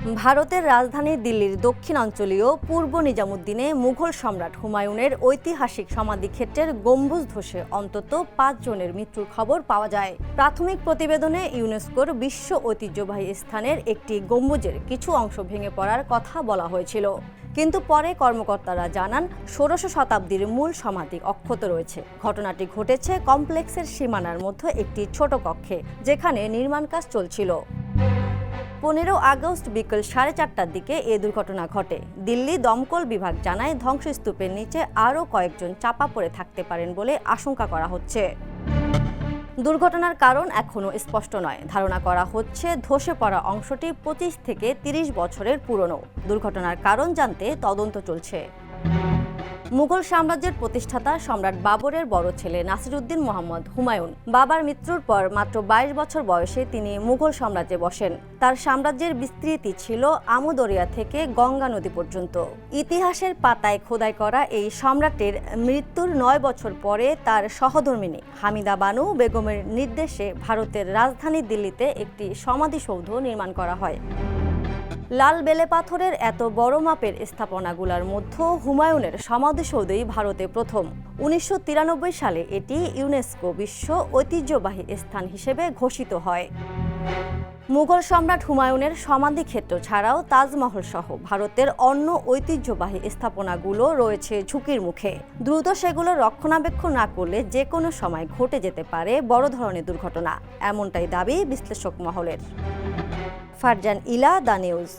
ভারতের রাজধানী দিল্লির দক্ষিণাঞ্চলীয় পূর্ব নিজামুদ্দিনে মুঘল সম্রাট হুমায়ুনের ঐতিহাসিক সমাধিক্ষেত্রের গম্বুজ ধসে অন্তত পাঁচ জনের মৃত্যুর খবর পাওয়া যায়। প্রাথমিক প্রতিবেদনে ইউনেস্কোর বিশ্ব ঐতিহ্যবাহী স্থানের একটি গম্বুজের কিছু অংশ ভেঙে পড়ার কথা বলা হয়েছিল। কিন্তু পরে কর্মকর্তারা জানান, ষোড়শ শতাব্দীর মূল সমাধি অক্ষত রয়েছে। ঘটনাটি ঘটেছে কমপ্লেক্সের সীমানার মধ্যে একটি ছোট কক্ষে, যেখানে নির্মাণ কাজ চলছিল। পনেরো আগস্ট বিকেল সাড়ে চারটার দিকে এ দুর্ঘটনা ঘটে। দিল্লি দমকল বিভাগ জানায় ধ্বংসস্তূপের নিচে আরও কয়েকজন চাপা পড়ে থাকতে পারেন বলে আশঙ্কা করা হচ্ছে। দুর্ঘটনার কারণ এখনও স্পষ্ট নয়। ধারণা করা হচ্ছে ধসে পড়া অংশটি পঁচিশ থেকে তিরিশ বছরের পুরনো। দুর্ঘটনার কারণ জানতে তদন্ত চলছে। মুঘল সাম্রাজ্যের প্রতিষ্ঠাতা সম্রাট বাবরের বড় ছেলে নাসিরুদ্দিন মোহাম্মদ হুমায়ুন। বাবার মৃত্যুর পর মাত্র বাইশ বছর বয়সে তিনি মুঘল সাম্রাজ্যে বসেন। তার সাম্রাজ্যের বিস্তৃতি ছিল আমুদরিয়া থেকে গঙ্গা নদী পর্যন্ত। ইতিহাসের পাতায় খোদাই করা এই সম্রাটের মৃত্যুর নয় বছর পরে তার সহধর্মিনী হামিদা বানু বেগমের নির্দেশে ভারতের রাজধানী দিল্লিতে একটি সমাধিসৌধ নির্মাণ করা হয়। লাল বেলে পাথরের এত বড় মাপের স্থাপনাগুলোর মধ্যে হুমায়ুনের সমাধিসৌধই ভারতে প্রথম। উনিশশো তিরানব্বই সালে এটি ইউনেস্কো বিশ্ব ঐতিহ্যবাহী স্থান হিসেবে ঘোষিত হয়। মুঘল সম্রাট হুমায়ুনের সমাধিক্ষেত্র ছাড়াও তাজমহল সহ ভারতের অন্য ঐতিহ্যবাহী স্থাপনাগুলো রয়েছে ঝুঁকির মুখে। দ্রুত সেগুলো রক্ষণাবেক্ষণ না করলে যে কোনো সময় ঘটে যেতে পারে বড় ধরনের দুর্ঘটনা, এমনটাই দাবি বিশ্লেষক মহলের। ফারজান ইলা দা নিউজ।